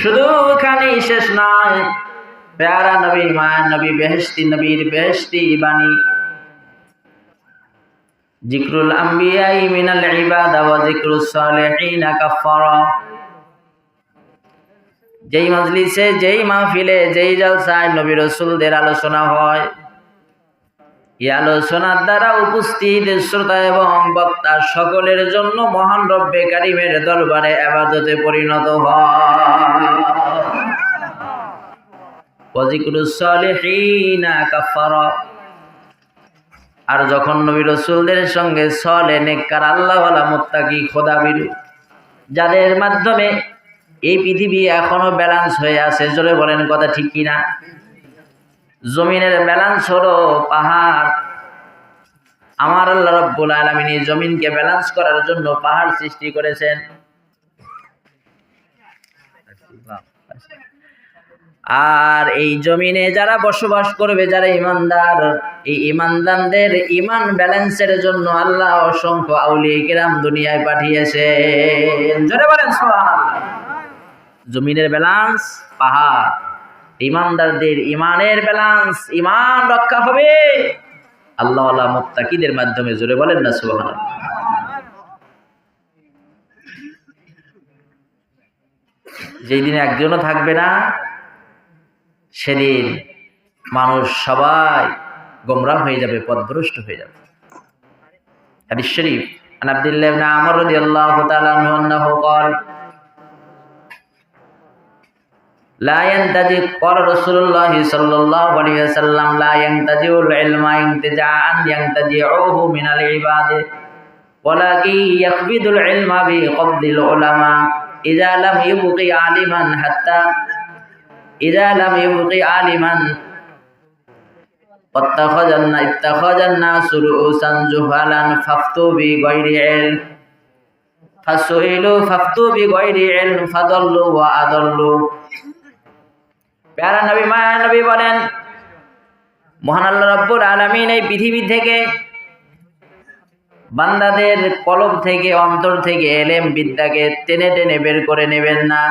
শুধু খানি শেষ নয়, প্যারা নবী মায়ার নবী বেহেস্তি নবীর বেহেস্তি বাণী। জিক্রুল আম্বিয়াই মিনাল ইবাদা ওয়া জিক্রুস সালিহিনা কাফারা যেই মজলিসে, যেই মাহফিলে, যেই জলসায় নবী রসুলদের আলোচনা হয় এই আলোচনার দ্বারা উপস্থিত শ্রোতা এবং বক্তা সকলের জন্য মহান রব্বে কারিমের দরবারে আবাদতে পরিণত হয়। আর যখন নবী রসুলদের সঙ্গে চলে নেককার আল্লাহওয়ালা মোত্তাকি খোদা বিরু যাদের মাধ্যমে এই পৃথিবী এখনও ব্যালান্স হয়ে আছে, জোরে বলেন কথা ঠিক কিনা? জমিনের ব্যালান্স হলো পাহাড়। আমার আল্লাহ রব্বুল আলমিন এই জমিনকে ব্যালান্স করার জন্য পাহাড় সৃষ্টি করেছেন। আর এই জমিনে যারা বসবাস করবে, যারা ইমানদার, এই ইমানদারদের ইমান ব্যালেন্সের জন্য আল্লাহ অসংখ্য আউলিয়া কিরাম দুনিয়ায় পাঠিয়েছে জমিনের ব্যালান্স পাহাড়। ইমানদারদের ইমানের ব্যালান্স ইমান রক্ষা হবে আল্লাহ আল্লাহ মোত্তাকিদের মাধ্যমে জোরে বলেন না সুবহান যেই দিনে একজনও থাকবে না সেদিন মানুষ সবাই গোমরা হয়ে যাবে পথভ্রষ্ট হয়ে যাবে হাদিস শরীফ عن عبد الله بن عمرو رضي الله تعالى عنه انه قال لا ينتجي قال رسول الله صلى الله عليه وسلم لا ينتجي العلم انتجاعا ينتجعه من العباد ولكن يقبض العلم بقبض العلماء إذا لم يبقي عالما حتى إذا لم يبقي عالما واتخذ اتخذ الناس رؤوسا جهالا فافتوا بغير علم فسئلوا فافتوا بغير علم فضلوا وأضلوا প্যারা নবী, মায়া নবী বলেন, মহান আল্লাহ রব্বুল আলমিন এই পৃথিবী থেকে বান্দাদের কলব থেকে, অন্তর থেকে এলেম বিদ্যাকে টেনে টেনে বের করে নেবেন না।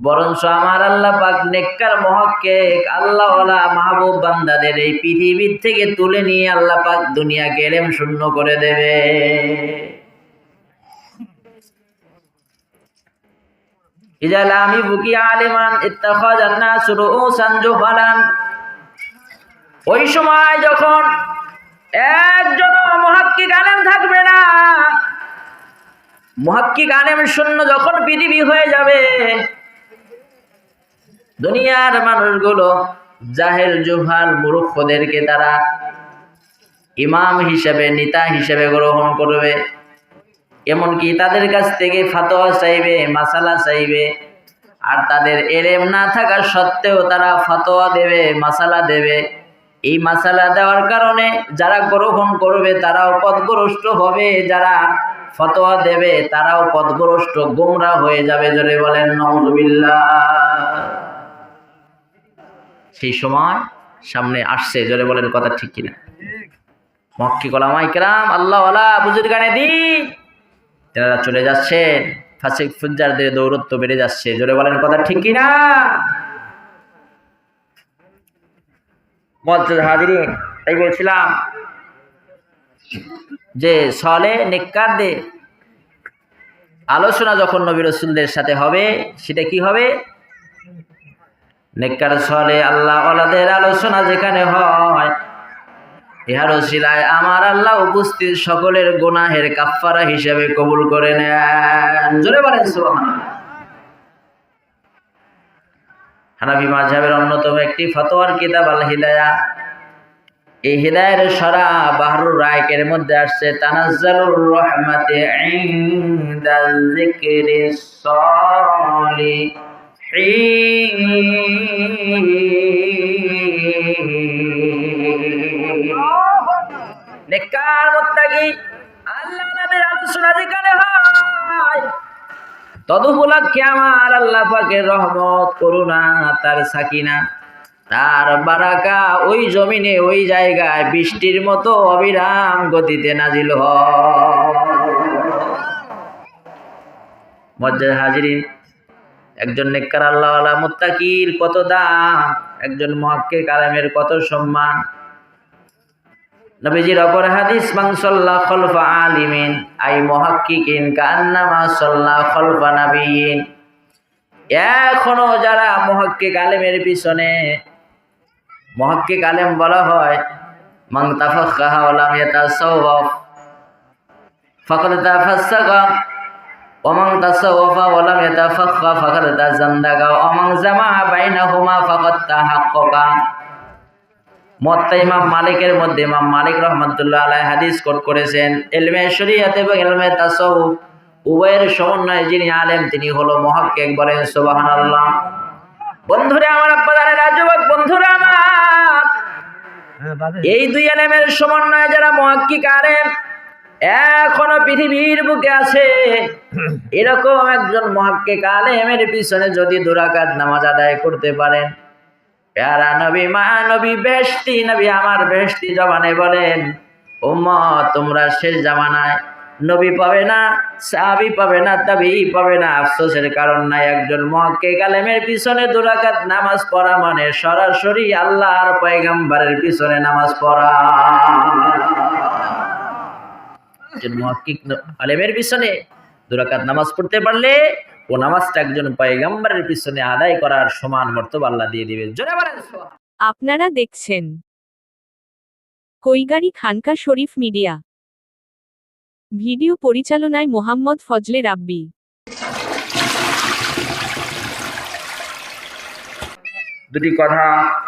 বরঞ্চ আমার আল্লাহ পাক নেককার মহাক্কেক আল্লাহ মাহবুব বান্দাদের এই পৃথিবীর থেকে তুলে নিয়ে আল্লাহ পাক দুনিয়াকে এলেম শূন্য করে দেবে। নাসু রুউসান জুহালান। ওই সময় যখন একজন মহাক্কিক আলেম থাকবে না মহাক্কিক আলেম শূন্য যখন পৃথিবী হয়ে যাবে, দুনিয়ার মানুষগুলো জাহেল, জুহাল, মূর্খদেরকে তারা ইমাম হিসেবে, নেতা হিসেবে গ্রহণ করবে। এমনকি তাদের কাছ থেকে ফাতোয়া চাইবে, মাসালা চাইবে। আর তাদের এলেম না থাকার সত্ত্বেও তারা ফাতোয়া দেবে, মাসালা দেবে। এই মাসালা দেওয়ার কারণে যারা গ্রহণ করবে, তারাও পথগ্রস্ত হবে। যারা ফতোয়া দেবে, তারাও পথগ্রস্ত গোমরা হয়ে যাবে। জোরে বলেন নজবিল্লা সেই সময় সামনে আসছে, জোরে বলেন কথা ঠিক কিনা। মক্কি কলামাই কেরাম, আল্লাহ আল্লাহ গানে দিন। তেনারা চলে যাচ্ছেন ফাসিক ফুজ্জারদের দৌরত্ব বেড়ে যাচ্ছে। জোরে বলেন কথা ঠিক কি না হাজিরিন, তাই বলছিলাম যে সলে নেককারদের আলোচনা যখন নবী রসুলদের সাথে হবে, সেটা কি হবে? নেককার সলে আল্লাহ ওলাদের আলোচনা যেখানে হয় ইহার শিলায় আমার আল্লাহ উপস্থিত সকলের গুনাহের কাফারা হিসেবে কবুল করে নেন। জোরে বলেন হানাফি মাঝহাবের অন্যতম একটি ফতোয়ার কিতাব আল হিদায়া। এই হিদায়ের সরা বাহরুর রায়কের মধ্যে আসছে, তানাজ্জালুর রহমাতে ইনদাল যিকরি সালিহিন আল্লাহ আল্লাহ বারাকা ওই জমিনে, ওই জায়গায় বৃষ্টির মতো অবিরাম গতিতে নাজিল হয়। মজ্জা হাজিরিন, একজন নেককার আল্লাহওয়ালা মুত্তাকির কত দাম, একজন মহাক্কে কালামের কত সম্মান নবীজির অপর হাদিস মাংসল্লা খলফা আলিমিন আই মুহাক্কিকিন কান্না সাল্লাহ খলফা নাবিয়িন এখনও যারা মহাক্কিক কালেমের পিছনে, মহাক্কিক কালেম বলা হয়, মান তাফাক্কাহা ওয়া লাম ইয়াতাসাওয়াফ ফাকাদ তাফাসসাকা ওয়া মান তাসাওয়াফা ওয়া লাম ইয়াতাফাক্কা ফাকাদ তাজান্দাকা ওয়া মান জামা বাইনাহুমা ফাকাদ তাহাক্কাকা মত্তা ইমাম মালিকের মধ্যে ইমাম মালিক রহমতুল্লাহ আলাই হাদিস কোট করেছেন। এলমে শরিয়াত এবং এলমে তাসাউফ উভয়ের সমন্বয়ে যিনি আলেম তিনি হলো মহাক্কেক বলেন সুবহানাল্লাহ। বন্ধুরা আমার আব্বাদারের যুবক বন্ধুরা আমার। এই দুই আলেমের সমন্বয়ে যারা মহাক্কিক আলেম এখনও পৃথিবীর বুকে আছে। এরকম একজন মহাক্কিক আলেমের পিছনে যদি দুরাকাত নামাজ আদায় করতে পারেন প্যারা নবী, মা নবী বেশতি নবী আমার বেশতি জবানে বলেন, উম্মত, তোমরা শেষ জামানায় নবী পাবে না, সাহাবি পাবে না, তাবি পাবে না, আফসোসের কারণ নাই, একজন মহকে কালেমের পিছনে দুরাকাত নামাজ পড়া মানে সরাসরি আল্লাহর পয়গাম্বারের পিছনে নামাজ পড়া। একজন মহাক্কিক আলেমের পিছনে দুরাকাত নামাজ পড়তে পারলে ও নামাজটা একজন পয়গাম্বারের পিছনে আদায় করার সমান মর্তবা আল্লাহ দিয়ে দিবে। জোরে বলেন আপনারা দেখছেন কৈগাড়ি খানকা শরীফ মিডিয়া। ভিডিও পরিচালনায় মোহাম্মদ ফজলে রাব্বি। দুটি কথা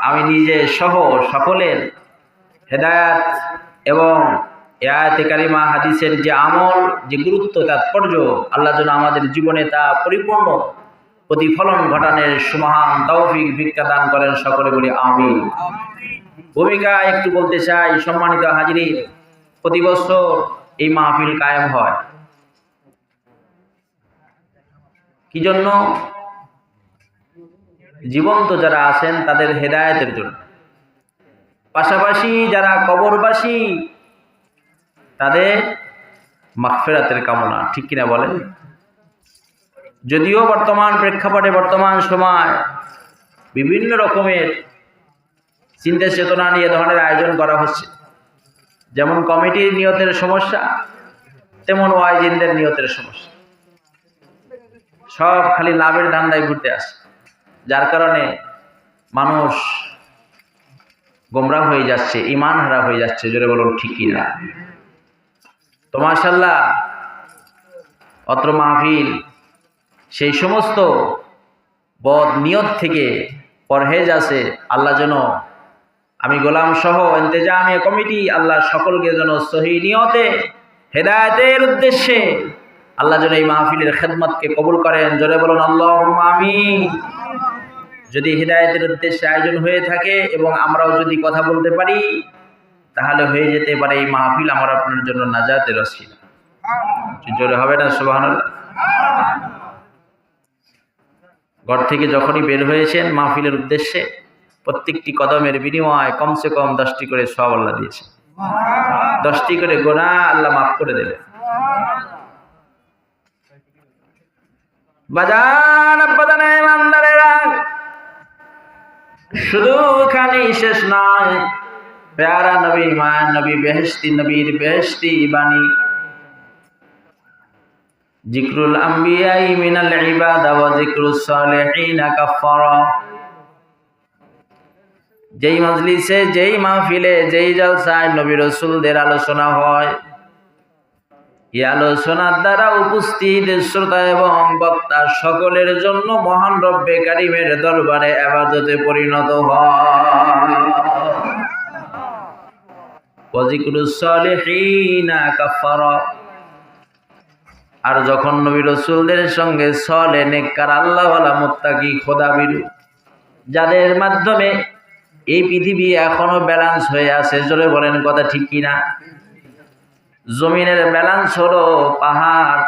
আমি নিজে সহ সকলের হেদায়াত এবং এ আয়াতে কারিমা হাদিসের যে আমল, যে গুরুত্ব, তাৎপর্য, আল্লাহ যেন আমাদের জীবনে তা পরিপূর্ণ প্রতিফলন ঘটানোর সুমহান তৌফিক ভিক্ষা দান করেন সকলে বলি আমি ভূমিকা একটু বলতে চাই, সম্মানিত হাজিরি, প্রতি বছর এই মাহফিল কায়েম হয়। কি জন্য? জীবন্ত যারা আছেন তাদের হেদায়েতের জন্য। পাশাপাশি যারা কবরবাসী তাদের মাগফিরাতের কামনা, ঠিক কিনা বলেন? যদিও বর্তমান প্রেক্ষাপটে, বর্তমান সময় বিভিন্ন রকমের চিন্তা চেতনা নিয়ে ধরনের আয়োজন করা হচ্ছে। যেমন কমিটির নিয়তের সমস্যা, তেমন ওয়াইজিনদের নিয়তের সমস্যা। সব খালি লাভের ধান্দায় ঘুরতে আসে, যার কারণে মানুষ গোমরা হয়ে যাচ্ছে ইমান হারা হয়ে যাচ্ছে, জোরে বলুন ঠিকই না মাশাল্লাহ অত্র মাহফিল, সেই সমস্ত বদ নিয়ত থেকে পরহেজ আছে, আল্লাহ যেন আমি গোলাম সহ এন্তেজামে কমিটি আল্লাহ সকলকে যেন সহি নিয়তে, হেদায়তের উদ্দেশ্যে আল্লাহ যেন এই মাহফিলের খেদমতকে কবুল করেন। জোরে বলুন আল্লাহ আমিন। যদি হৃদায়তের উদ্দেশ্যে আয়োজন হয়ে থাকে এবং আমরাও যদি কথা বলতে পারি তাহলে হয়ে যেতে পারে এই মাহফিল আমার আপনার জন্য নাজাতের রসিলা জোরে হবে না সোহান ঘর থেকে যখনই বের হয়েছেন মাহফিলের উদ্দেশ্যে, প্রত্যেকটি কদমের বিনিময়ে কমসে কম দশটি করে সব আল্লাহ দিয়েছে দশটি করে গোনা আল্লাহ মাফ করে দেবে শুধু খানি শেষ নয় প্যারা নবী, মায়া নবী বেহেস্তি নবীর বেহেস্তি বাণী। জিক্রুল আম্বিয়াই মিনাল ইবাদা ওয়া জিক্রুস সালিহিনা কাফারা যেই মজলিসে, যেই মাহফিলে, যেই জলসায় নবী রসুলদের আলোচনা হয়, এই আলোচনার দ্বারা উপস্থিত শ্রোতা এবং বক্তা সকলের জন্য মহান রব্বে কারিমের দরবারে আবাদতে পরিণত হয়। আর যখন নবী রসুলদের সঙ্গে সলে নেককার আল্লাহওয়ালা মুত্তাকি খোদাবিরু যাদের মাধ্যমে এই পৃথিবী এখনও ব্যালান্স হয়ে আছে, জোরে বলেন কথা ঠিক কিনা? জমিনের ব্যালান্স হলো পাহাড়।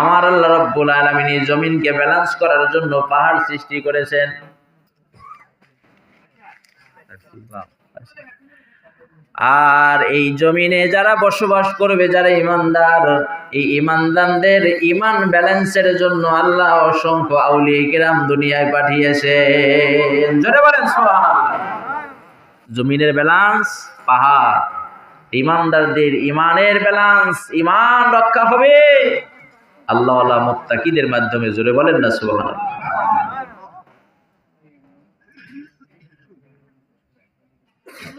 আমার আল্লাহ রব্বুল আলমিন জমিনকে ব্যালান্স করার জন্য পাহাড় সৃষ্টি করেছেন। আর এই জমিনে যারা বসবাস করবে, যারা ইমানদার, এই ইমানদারদের ইমান ব্যালেন্সের জন্য আল্লাহ অসংখ্য আউলিয়া কিরাম দুনিয়ায় পাঠিয়েছে জমিনের ব্যালেন্স, পাহাড়। ইমানদারদের ইমানের ব্যালেন্স, ইমান রক্ষা হবে। আল্লাহ আল্লাহ মোত্তাকিদের মাধ্যমে, জোরে বলেন না, সুবহানাল্লাহ।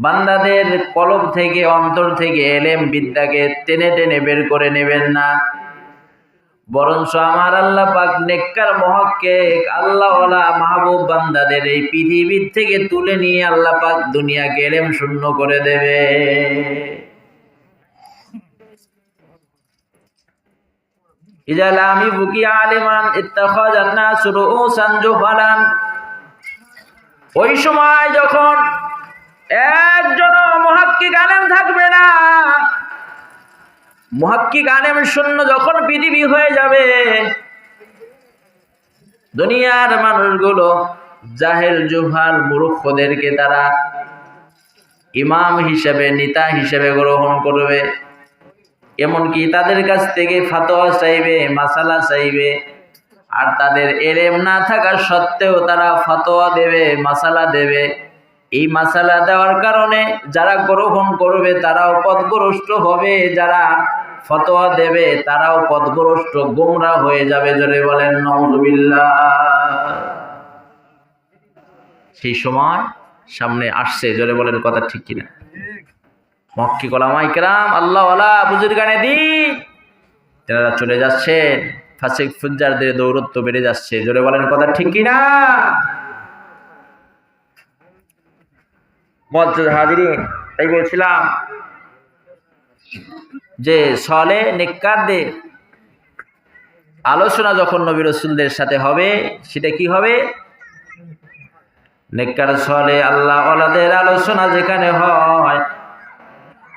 বান্দাদের কলব থেকে, অন্তর থেকে এলেম বিদ্যাকে টেনে টেনে বের করে নেবেন না। বরঞ্চ আমার আল্লাহ পাক নেককার মহাক্কেক, আল্লাহওয়ালা মাহবুব বান্দাদের এই পৃথিবীর থেকে তুলে নিয়ে আল্লাহ পাক দুনিয়াকে এলেম শূন্য করে দেবে। ইজাল আমি বুকি আলিমান ইত্তাখাযান নাস রুউসান জুহালান। ওই সময় যখন একজন মহাক্কিক আলেম থাকবে না। মহাক্কিক আলেম শূন্য যখন পৃথিবী হয়ে যাবে, দুনিয়ার মানুষগুলো জাহেল, জুহাল, মূর্খদেরকে তারা ইমাম হিসেবে, নেতা হিসেবে গ্রহণ করবে। এমনকি তাদের কাছ থেকে ফাতোয়া চাইবে, মাসালা চাইবে। আর তাদের এলেম না থাকা সত্ত্বেও তারা ফতোয়া দেবে, মাসালা দেবে। এই মাসালা দেওয়ার কারণে যারা গ্রহণ করবে তারাও পথগ্রস্ত হবে, যারা ফতোয়া দেবে তারাও পথগ্রস্ত গোমরা হয়ে যাবে জোরে বলেন নজবিল্লা সেই সময় সামনে আসছে, জোরে বলেন কথা ঠিক কিনা। মক্কি কলামাই কেরাম, আল্লাহ আল্লাহ বুজুর গানে দি। তেনারা চলে যাচ্ছেন, ফাসিক ফুজ্জারদের দৌরত্ব বেড়ে যাচ্ছে, জোরে বলেন কথা ঠিক কিনা। তাই বলছিলাম যে সলে নেককারদের আলোচনা যখন নবী রসুলদের সাথে হবে, সেটা কি হবে? নেককার সলে আল্লাহ ওলাদের আলোচনা যেখানে হয়,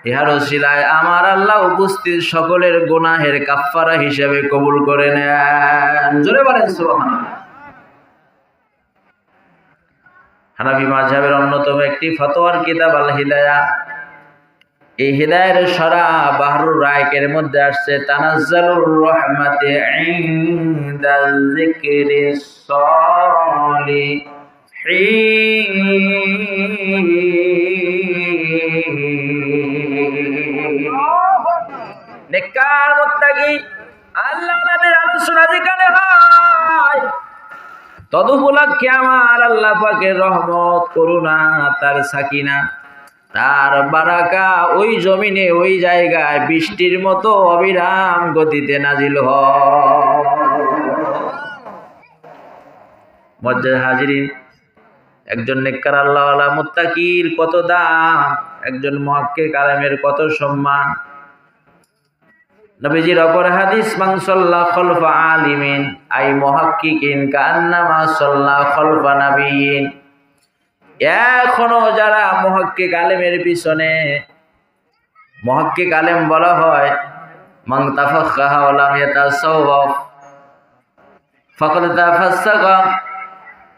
ইহার ওসিলায় আমার আল্লাহ উপস্থিত সকলের গুনাহের কাফফারা হিসেবে কবুল করে নেন। জোরে বলেন হানাফি মাযহাবের অন্যতম একটি ফতোয়ার কিতাব, আল হিদায়া। এই হিদায়ের সরা বাহরুর রায়কের মধ্যে আসছে, তানাজ্জালুর রহমাতে ইনদা যিকরি আল্লাহ আলোচনা যেখানে হয়। তদুপলক্ষে আমার আল্লাহ পাকের রহমত, করুণা, তার সাকিনা, তার বারাকা ওই জমিনে, ওই জায়গায় বৃষ্টির মতো অবিরাম গতিতে নাজিল মজ্জাদ হাজিরিন, একজন নেককার আল্লাহ মুত্তাকির কত দাম, একজন মহাক্কে কালামের কত সম্মান নবীজির অপর হাদিস, মান সাল্লা খলফা আলিমিন আই মুহাক্কিকিন কান্নামা সাল্লা খলফা নাবিয়িন এখনও যারা মুহাক্কিক আলেমের পিছনে, মুহাক্কিক আলেম বলা হয়, মান তাফাক্কাহা ওয়া লাম ইয়াতাসাওয়াফ ফাকাদ তাফাসসাকা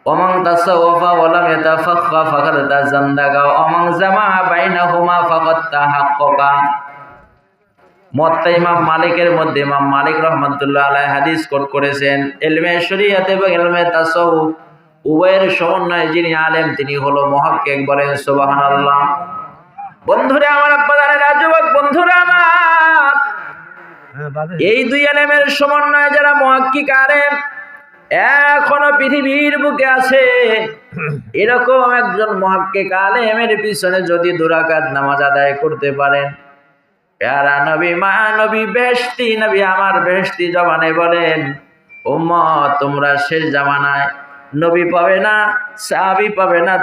ওয়া মান তাসাওয়াফা ওয়া লাম ইয়াতাফাক্কা ফাকাদ তাজান্দাকা ওয়া মান জামাআ বাইনাহুমা ফাকাদ তাহাক্কাকা মত্তা ইমাম মালিকের মধ্যে ইমাম মালিক রহমতুল্লাহ আলাই হাদিস কোট করেছেন। এলমে শরিয়াত এবং এলমে তাসাউফ উভয়ের সমন্বয়ে যিনি আলেম তিনি হলো মহাক্কেক বলেন সুবহানাল্লাহ। বন্ধুরা আমার আব্বাদানের যুবক বন্ধুরা আমার এই দুই আলেমের সমন্বয়ে যারা মহাক্কিক আলেম এখনও পৃথিবীর বুকে আছে। এরকম একজন মহাক্কিক আলেমের পিছনে যদি দুরাকাত নামাজ আদায় করতে পারেন প্যারা নবী, মা নবী আমার বলেন তোমরা শেষ জামানায় নবী পাবে না পাবে না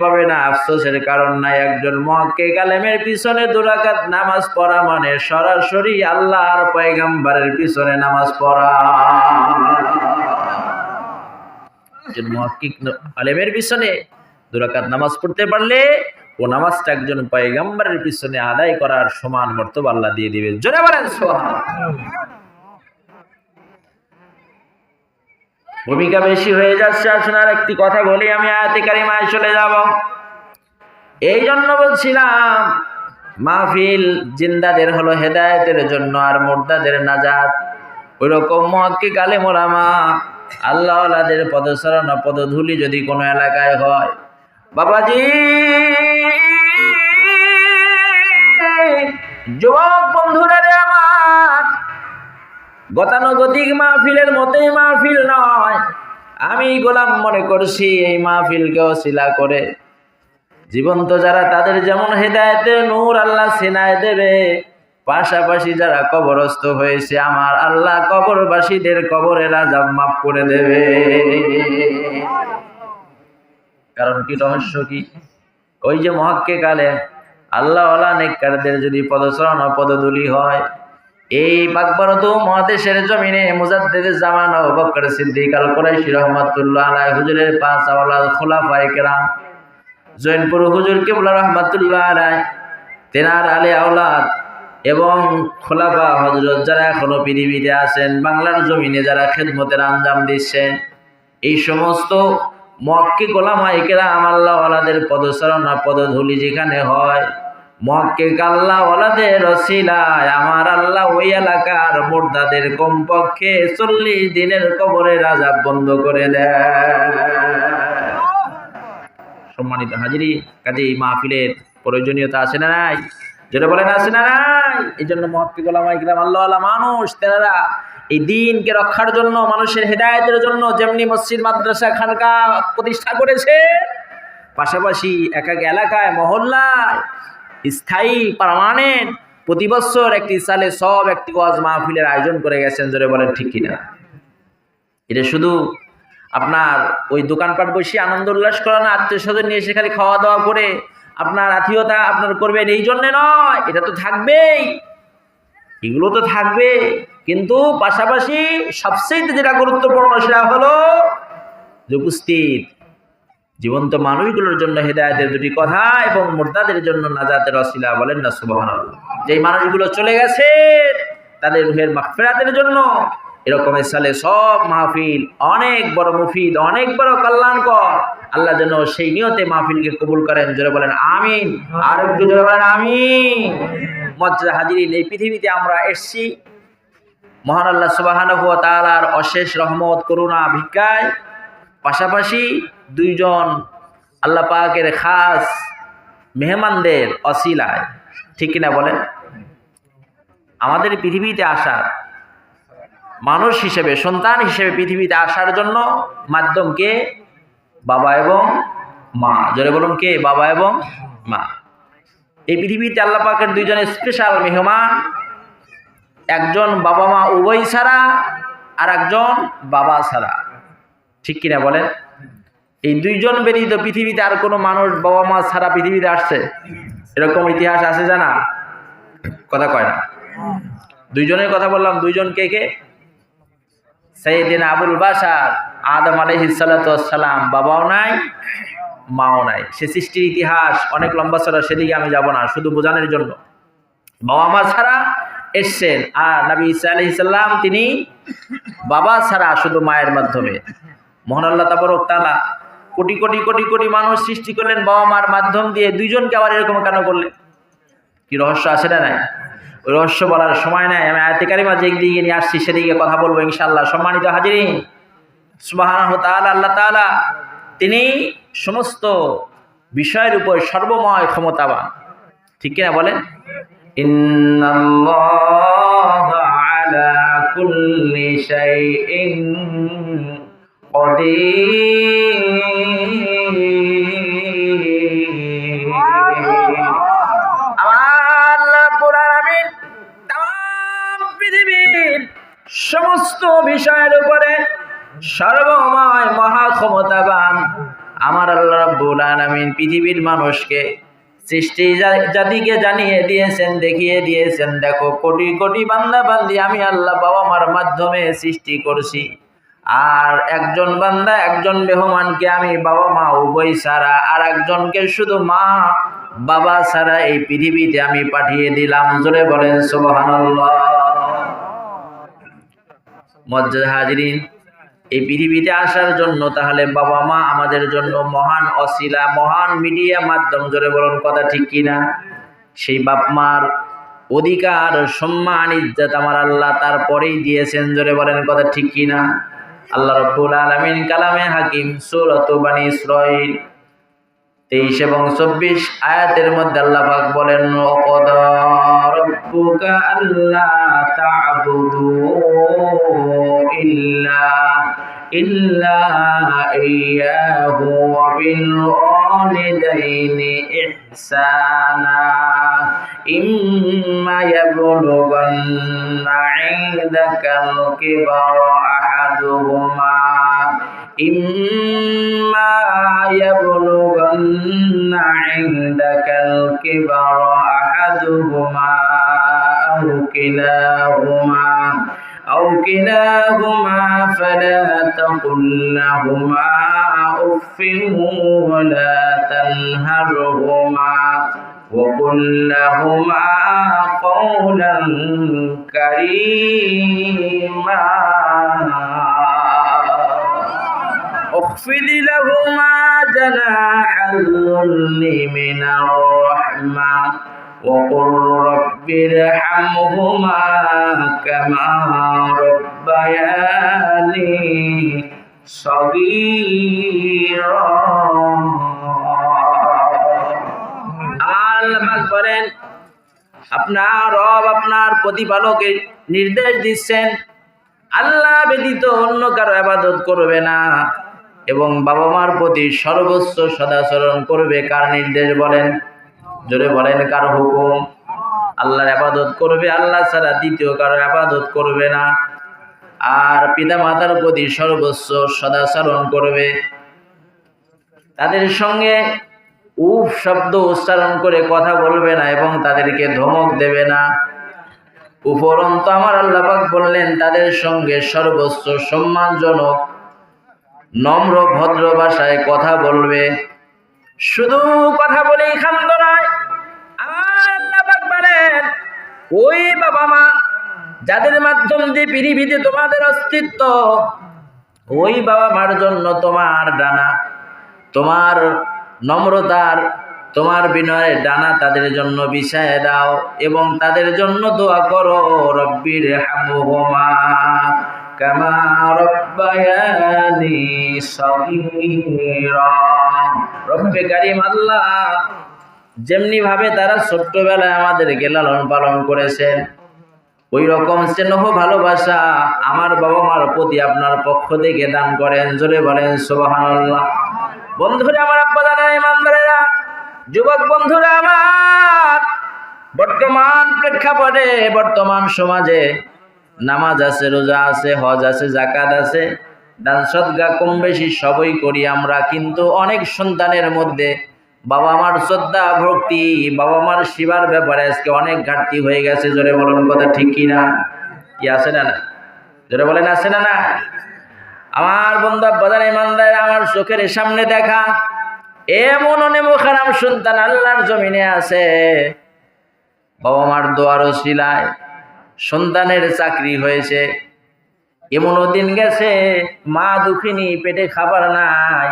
পাবে না। আফসোসের কারণ নাই একজন মহকে কালেমের পিছনে দুরাকাত নামাজ পড়া মানে সরাসরি আল্লাহর পয়গাম্বারের পিছনে নামাজ পড়া। একজন মহাক্কিক আলেমের পিছনে দুরাকাত নামাজ পড়তে পারলে ও নামাজটা একজন পয়গাম্বারের পিছনে আদায় করার সমান মর্তবা আল্লাহ দিয়ে দিবে জোরে বলেন। ভূমিকা বেশি হয়ে যাচ্ছে, আসুন একটি কথা বলি, আমি আয়াতে কারিমায় চলে যাব। এই জন্য বলছিলাম, মাহফিল জিন্দাদের হলো হেদায়েতের জন্য আর মুর্দাদের নাজাত। ওই রকম মহাক্কি কালে মোরামা আল্লাহ আল্লাহদের পদসরণ পদধূলি যদি কোনো এলাকায় হয়। বাবাজি! যুবক বন্ধুরা রে আমার, গতানুগতিক মাহফিলের মতোই মাহফিল নয়। আমি গোলাম মনে করছি এই মাহফিলকে অশিলা করে। জীবন্ত যারা তাদের যেমন হেদায়েতে নূর আল্লাহ সিনায় দেবে, পাশাপাশি যারা কবরস্থ হয়েছে, আমার আল্লাহ কবরবাসীদের কবরের আজাব মাফ করে দেবে। কারণ কি রহস্য কি? ওই যে মহাক্কে কালে আল্লাহ নেককারদের যদি পদচরণ পদদুলি হয়, এই পাকবরত মহাদেশের জমিনে মুজাদ্দেদের জামান বকর সিদ্দিক আল কুরাইশি রহমাতুল্লাহ আলাই হুজুরের পাঁচ আওলাদ খোলাফায়ে কেরাম, জৈনপুর হুজুর কেবলা রহমাতুল্লাহ আলাই তেনার আলে আওলাদ এবং খোলাফা হজরত যারা এখনও পৃথিবীতে আছেন, বাংলার জমিনে যারা খেদমতের আঞ্জাম দিচ্ছেন, এই সমস্ত মক্কে গোলামাইকেরা আমাল্লাহ ওয়ালাদের পদচারণা পদধূলি যেখানে হয়। মক্কে কাল্লা ওয়ালাদের রসিলায় আমার আল্লাহ ওই এলাকার মোর্দাদের কমপক্ষে চল্লিশ দিনের কবরের আজাব বন্ধ করে দেয়। সম্মানিত হাজিরি কাজে এই মাহফিলের প্রয়োজনীয়তা আছে না নাই? যেটা বলেন, আছে না নাই? এই জন্য মহক্কি গোলামাই গেলাম আল্লাহ আল্লাহ মানুষ, তেনারা এই দিনকে রক্ষার জন্য, মানুষের হেদায়তের জন্য যেমনি মসজিদ, মাদ্রাসা খানকা প্রতিষ্ঠা করেছে, পাশাপাশি এক এক এলাকায়, মহল্লায় স্থায়ী, পারমানেন্ট প্রতি বছর একটি সালে সব একটি ওয়াজ মাহফিলের আয়োজন করে গেছেন, জোরে বলেন ঠিক কিনা? এটা শুধু আপনার ওই দোকানপাট বসে আনন্দ উল্লাস করা না আত্মীয় স্বজন নিয়ে এসে খালি খাওয়া দাওয়া করে আপনার আত্মীয়তা আপনার করবেন, এই জন্যে নয়, এটা তো থাকবেই, এগুলো তো থাকবে। কিন্তু পাশাপাশি সবচেয়ে যেটা গুরুত্বপূর্ণ সেটা হলো উপস্থিত জীবন্ত মানুষগুলোর জন্য হেদায়তের দুটি কথা এবং মোর্দাদের জন্য নাজাতের অশিলা বলেন না সুবাহ যেই মানুষগুলো চলে গেছে, তাদের রুহের মাগফিরাতের জন্য এরকম সালে সব মাহফিল, অনেক বড় মুফিদ, অনেক বড় কল্যাণকর। আল্লাহ যেন সেই নিয়তে মাহফিলকে কবুল করেন, জোরে বলেন, আমিন। আর একটু জোরে বলেন, আমিন। মজ্জা হাজিরিন, এই পৃথিবীতে আমরা এসছি মহান আল্লাহ সুবাহানহ তালার অশেষ রহমত, করুণা, ভিক্ষায়। পাশাপাশি দুইজন আল্লাহ পাকের খাস মেহমানদের অশিলায় ঠিক কিনা বলেন? আমাদের পৃথিবীতে আসার মানুষ হিসেবে, সন্তান হিসেবে পৃথিবীতে আসার জন্য মাধ্যমকে বাবা এবং মা। জোরে বলুন কে? বাবা এবং মা। এই পৃথিবীতে আল্লাহ পাকের দুইজন স্পেশাল মেহমান একজন বাবা মা উভয় ছাড়া আর একজন বাবা ছাড়া। ঠিক কিনা বলেন? এই দুইজন ব্যতীত পৃথিবীতে আর কোনো মানুষ বাবা মা ছাড়া পৃথিবীতে আসছে? এরকম ইতিহাস আছে জানা? কথা কয় না। দুইজনের কথা বললাম, দুইজন কে কে? সৈয়দিন আবুল বাসার আদম আলহিসাল্লাম বাবাও নাই, মাও নাই। সে সৃষ্টির ইতিহাস অনেক লম্বা ছাড়া সেদিকে আমি যাব না, শুধু বোঝানোর জন্য। বাবা মা ছাড়া এসছেন। আর নবী ইসা আলহিসাল্লাম তিনি বাবা ছাড়া শুধু মায়ের মাধ্যমে। মোহন আল্লাহ তাবরক তালা কোটি কোটি কোটি কোটি মানুষ সৃষ্টি করলেন বাবা মার মাধ্যম দিয়ে। দুইজনকে আবার এরকম কেন করলেন? কি রহস্য আছে না নাই? ওই রহস্য বলার সময় নাই। আমি আয়তে কারিমা যে দিকে নিয়ে আসছি, সেদিকে কথা বলব ইনশাল্লাহ সম্মানিত হাজিরি সুবাহ আল্লাহ তালা তিনি সমস্ত বিষয়ের উপর সর্বময় ক্ষমতাবান। ঠিক কিনা বলেন? ইন্নাল্লাহ على كل شيء قدير আমার আল্লাহ রাব্বুল আলামিন তাম পৃথিবীর সমস্ত বিষয়ের উপরে সর্বময় মহা ক্ষমতাবান আমার আল্লাহ রাব্বুল আলামিন পৃথিবীর মানুষকে সৃষ্টি জাতিকে জানিয়ে দিয়েছেন, দেখিয়ে দিয়েছেন। দেখো, কোটি কোটি বান্দা বান্দি আমি আল্লাহ বাবা মার মাধ্যমে সৃষ্টি করছি। আর একজন বান্দা, একজন মেহমানকে আমি বাবা মা উভয় ছাড়া, আর একজনকে শুধু মা, বাবা ছাড়া এই পৃথিবীতে আমি পাঠিয়ে দিলাম। জোরে বলেন, সুবহানাল্লাহ। মজ্জাদ হাজরিন এই পৃথিবীতে আসার জন্য তাহলে বাবা মা আমাদের জন্য মহান অশিলা, মহান মিডিয়া মাধ্যম, জোরে বলুন কথা ঠিক কিনা? সেই বাপ মার অধিকার, সম্মান, ইজ্জত আমার আল্লাহ তারপরেই দিয়েছেন, জোরে বলেন কথা ঠিক কিনা? আল্লাহ রব্বুল আলামিন কালামে হাকিম সূরাত বানি ইসরাঈল তেইশ এবং চব্বিশ আয়াতের মধ্যে আল্লাহ পাক বলেন, ওয়াকাদা রাব্বুকা আল্লা তা'বুদু ইল্লা إلا إياه وبالوالدين إحسانا إما يبلغن عندك الكبر أحدهما إما يبلغن عندك الكبر أحدهما أو كلاهما أو كلاهما فلا تقل لهما أف ولا تنهرهما وقل لهما قولا كريما. اخفض لهما جناح الذل من الرحمة. وقل رب ارحمهما كما ربياني صغيرا আল্লাহ পাক বলেন আপনার রব আপনার প্রতিপালকের নির্দেশ দিচ্ছেন আল্লাহ ব্যতীত অন্য কারো আবাদত করবে না এবং বাবা মার প্রতি সর্বোচ্চ সদাচরণ করবে কার নির্দেশ বলেন জোরে বলেন কার হুকুম? আল্লাহর আবাদত করবে আল্লাহ ছাড়া দ্বিতীয় কারও আবাদত করবে না। আর পিতা মাতার প্রতি সর্বোচ্চ সদাচরণ করবে। তাদের সঙ্গে উফ শব্দ উচ্চারণ করে কথা বলবে না এবং তাদেরকে ধমক দেবে না। উপরন্ত আমার আল্লাপাক বললেন তাদের সঙ্গে সর্বোচ্চ সম্মানজনক নম্র ভদ্র ভাষায় কথা বলবে। শুধু কথা বলেই ক্ষান্ত নয় ওই বাবা মা, যাদের মাধ্যম দিয়ে পৃথিবীতে তোমাদের অস্তিত্ব, ওই বাবা মার জন্য তোমার ডানা, তোমার নম্রতার, তোমার বিনয়ের ডানা তাদের জন্য বিছায় দাও এবং তাদের জন্য দোয়া করো, রব্বির হামুহুমা, কামা রব্বায়ানি সগীরা। রব্বে কারীম আল্লাহ যেমনি ভাবে তারা ছোট্টবেলায় আমাদেরকে লালন পালন করেছেন ওই রকম স্নেহ ভালোবাসা আমার বাবা মার প্রতি আপনার পক্ষ থেকে দান করেন, জোরে বলেন, সুবহানাল্লাহ। বন্ধুরা আমার আব্বা দাদা ইমানদারেরা যুবক বন্ধুরা আমার, বর্তমান প্রেক্ষাপটে বর্তমান সমাজে নামাজ আছে, রোজা আছে, হজ আছে জাকাত আছে, দান সদগা কম বেশি সবই করি আমরা, কিন্তু অনেক সন্তানের মধ্যে বাবা মার শ্রদ্ধা, ভক্তি, বাবা মার সেবার ব্যাপারে আজকে অনেক ঘাটতি হয়ে গেছে, জোরে বলুন কথা ঠিক কি না কি আছে না না? জোরে বলেন, আছে না না? আমার বন্ধু বাজার ইমানদার, আমার চোখের সামনে দেখা। এমন অনেক খারাপ সন্তান আল্লাহর জমিনে আছে। বাবা মার দোয়ারও শিলায় সন্তানের চাকরি হয়েছে। এমনও দিন গেছে, মা দুঃখিনী পেটে খাবার নাই।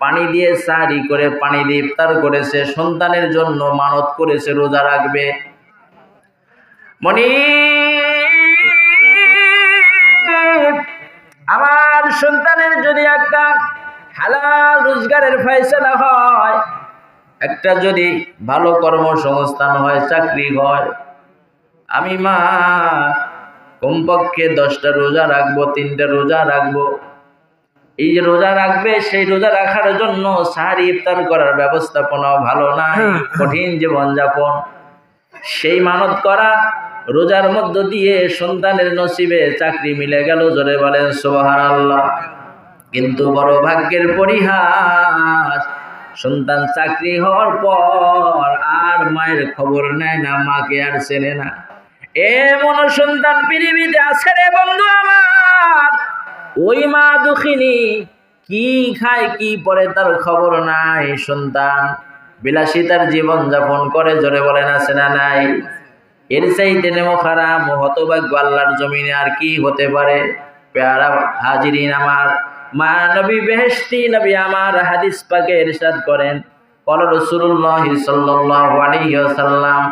পানি দিয়ে সারি করে, পানি দিয়ে ইফতার করেছে, সন্তানের জন্য মানত করেছে, রোজা রাখবে। মনি আমার সন্তানের যদি একটা হালাল রোজগারের ফয়সলা হয়, একটা যদি ভালো কর্মসংস্থান হয়, চাকরি হয়, আমি মা, কমপক্ষে দশটা রোজা রাখব, তিনটা রোজা রাখব। এই যে রোজা রাখবে সেই রোজা রাখার জন্য সাহারি ইফতার করার ব্যবস্থাপনা ভালো না কঠিন জীবনযাপন। সেই মানত করা রোজার মধ্য দিয়ে সন্তানের নসিবে চাকরি মিলে গেল জোরে বলেন সোহান আল্লাহ কিন্তু বড় ভাগ্যের পরিহাস সন্তান চাকরি হওয়ার পর আর মায়ের খবর নেয় না মাকে আর চেনে না। এমন সন্তান পৃথিবীতে আছে রে বন্ধু আমার। ওই মা দুঃখিনী কি খায়, কি পরে তার খবর নাই, সন্তান। বিলাসী তার জীবন যাপন করে, জোরে বলেন, আছে না নাই? এর চাই নেমো খারাপ হতভাগ্য আল্লাহর জমিনে আর কি হতে পারে? পেয়ারা হাজিরিন আমার। মা নবী বেহেস্তি নবী আমার হাদিস পাকে ইরশাদ করেন। কল রসুল্লাহ সাল্লাল্লাহু আলাইহি ওয়াসাল্লাম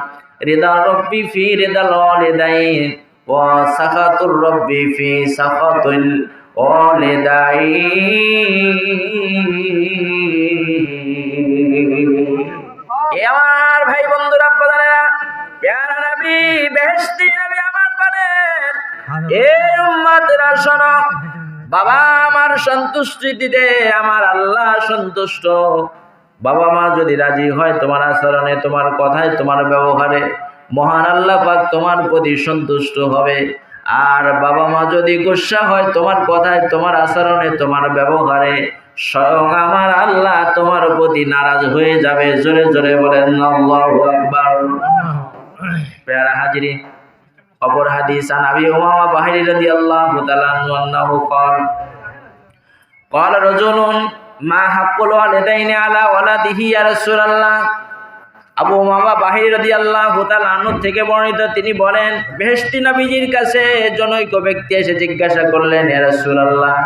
রিদা রব্বি ফি রিদাল ওয়ালিদাইন, ওয়া সাখাতুর রব্বি ফি সাখাতুল আমার ভাই বন্ধুরা আপনারা প্যারা নবী, বেহেশতি নবী আমার বলেন এই উম্মতরা বাবা আমার সন্তুষ্টি দিতে আমার আল্লাহ সন্তুষ্ট। বাবা মা যদি রাজি হয় তোমার আচরণে, তোমার কথায়, তোমার ব্যবহারে, মহান আল্লাহ পাক তোমার প্রতি সন্তুষ্ট হবে। আর বাবা মা যদি গুসা হয় তোমার কথায় তোমার আচরণে তোমার ব্যবহারে স্বয়ং আমার আল্লাহ তোমার প্রতি নারাজ হয়ে যাবে জোরে জোরে বলেন আল্লাহু আকবার প্যারা হাজিরি অপর হাদিস আন আবি উমামা বাহিরি রাদিয়াল্লাহু তাআলা আনহু আন্নাহু قال قال رجل ما حق الوالدين على ولده يا رسول الله আবু উমামা বাহির রাদিয়াল্লাহু তাআলা আনহু থেকে বর্ণিত, তিনি বলেন, বেহেশতি নবীজির কাছে জনৈক ব্যক্তি এসে জিজ্ঞাসা করলেন, ইয়া রাসূলুল্লাহ,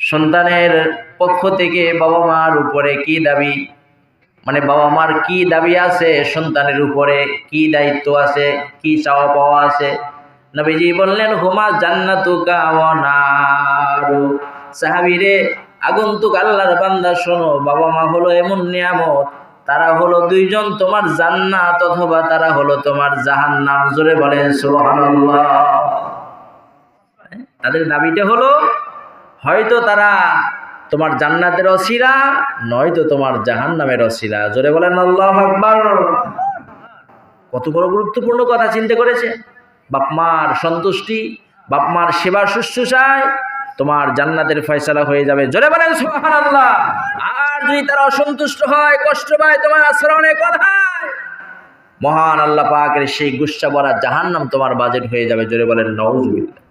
সন্তানের পক্ষ থেকে বাবা মার উপরে কি দাবি? মানে বাবা মার কি দাবি আছে? সন্তানের উপরে কি দায়িত্ব আছে? কি চাওয়া পাওয়া আছে? নবীজি বললেন, হুমা জান্নাতু ওয়া নারু। সাহাবীরে, আগন্তুক আল্লাহর বান্দা, শোনো, বাবা মা হলো এমন নিয়ামত তারা হলো দুইজন তোমার জান্নাত অথবা তারা হলো তোমার জাহান্নাম। জোরে বলেন, সুবহানাল্লাহ। তাদের দাবিটা হলো, হয়তো তারা তোমার জান্নাতের অসিরা, নয়তো তোমার জাহান্নামের অসিরা। জোরে বলেন, আল্লাহ আকবার। কত বড় গুরুত্বপূর্ণ কথা চিন্তা করেছে। বাপমার সন্তুষ্টি বাপমার সেবা শুশ্রূষায় তোমার জান্নাতের ফয়সালা হয়ে যাবে। জোরে বলেন সুবহানাল্লাহ। আর যদি তারা অসন্তুষ্ট হয়, কষ্ট পায়, তোমার আশ্রমে কথায় মহান আল্লাহ পাকের সেই গুসা ভরা জাহান্নাম তোমার বাজেট হয়ে যাবে। জোরে বলেন নওজুবিল্লাহ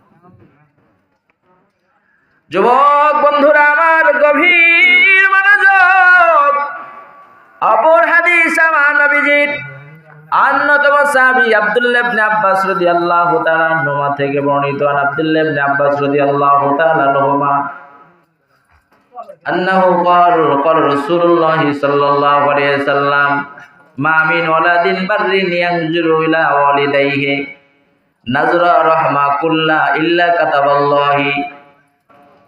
যুবক বন্ধুরা, আমার গভীর অন্যতম সাহাবি আব্দুল্লাহ ইবনে আব্বাস রাদিয়াল্লাহু তাআলা থেকে বর্ণিত আন আব্দুল্লাহ ইবনে আব্বাস রাদিয়াল্লাহু তাআলা আনহুমা আন্নাহু ক্বাল ক্বাল রাসূলুল্লাহ সাল্লাল্লাহু আলাইহি সাল্লাম, মা মিন ওয়ালাদিন বাররিন ইয়ানজুরু ইলা ওয়ালিদাইহি নাজরা রাহমা কুল্লা ইল্লা কাতাবাল্লাহি।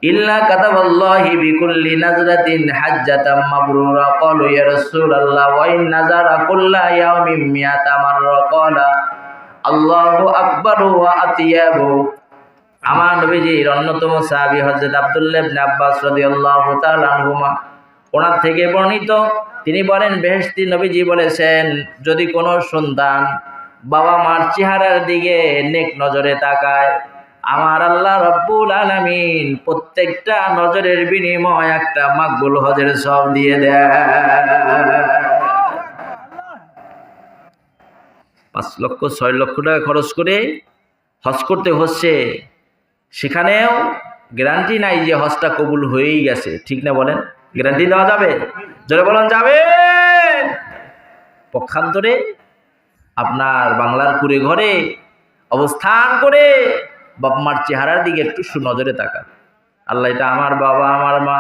ইল্লা কাতাবাল্লাহি বিকুল্লি নাজরাতিন হাজ্জাতাম মাবরুরা। ক্বালু ইয়া রাসূলাল্লাহ, ওয়া ইন নাজারা কুল্লা ইয়াউমিন মিয়াতা মাররা। ক্বালা, আল্লাহু আকবার ওয়া আতিয়াবু। আমার নবীজির অন্যতম সাহাবী হযরত আব্দুল্লাহ ইবনে আব্বাস রাদিয়াল্লাহু তাআলা আনহুমা, ওনার থেকে বর্ণিত। তিনি বলেন, বেহেশতি নবীজি বলেছেন, যদি কোনো সন্তান বাবা মার চেহারার দিকে নেক নজরে তাকায় আমার আল্লাহ রব্বুল আলামিন প্রত্যেকটা নজরের বিনিময় একটা মাকবুল হজের সব দিয়ে দেয় পাঁচ লক্ষ, ছয় লক্ষ টাকা খরচ করে হজ করতে হচ্ছে। সেখানেও গ্যারান্টি নাই যে হজটা কবুল হয়েই গেছে। ঠিক না বলেন? গ্যারান্টি দেওয়া যাবে? জোরে বলেন, যাবে! পক্ষান্তরে আপনার বাংলার কুড়ে ঘরে অবস্থান করে বাপ মার চেহারার দিকে একটু সুনজরে তাকান আল্লাহ, এটা আমার বাবা, আমার মা।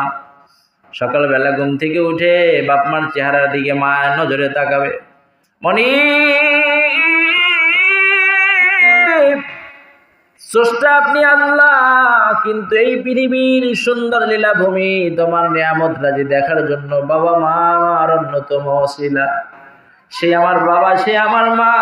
সকালবেলা ঘুম থেকে উঠে বাপ মার চেহারার দিকে মা নজরে তাকাবে। মনি স্রষ্টা আপনি আল্লাহ, কিন্তু এই পৃথিবীর সুন্দর লীলাভূমি তোমার নিয়ামত রাজি দেখার জন্য বাবা মা আমার অন্যতম অশিলা সে আমার বাবা, সে আমার মা।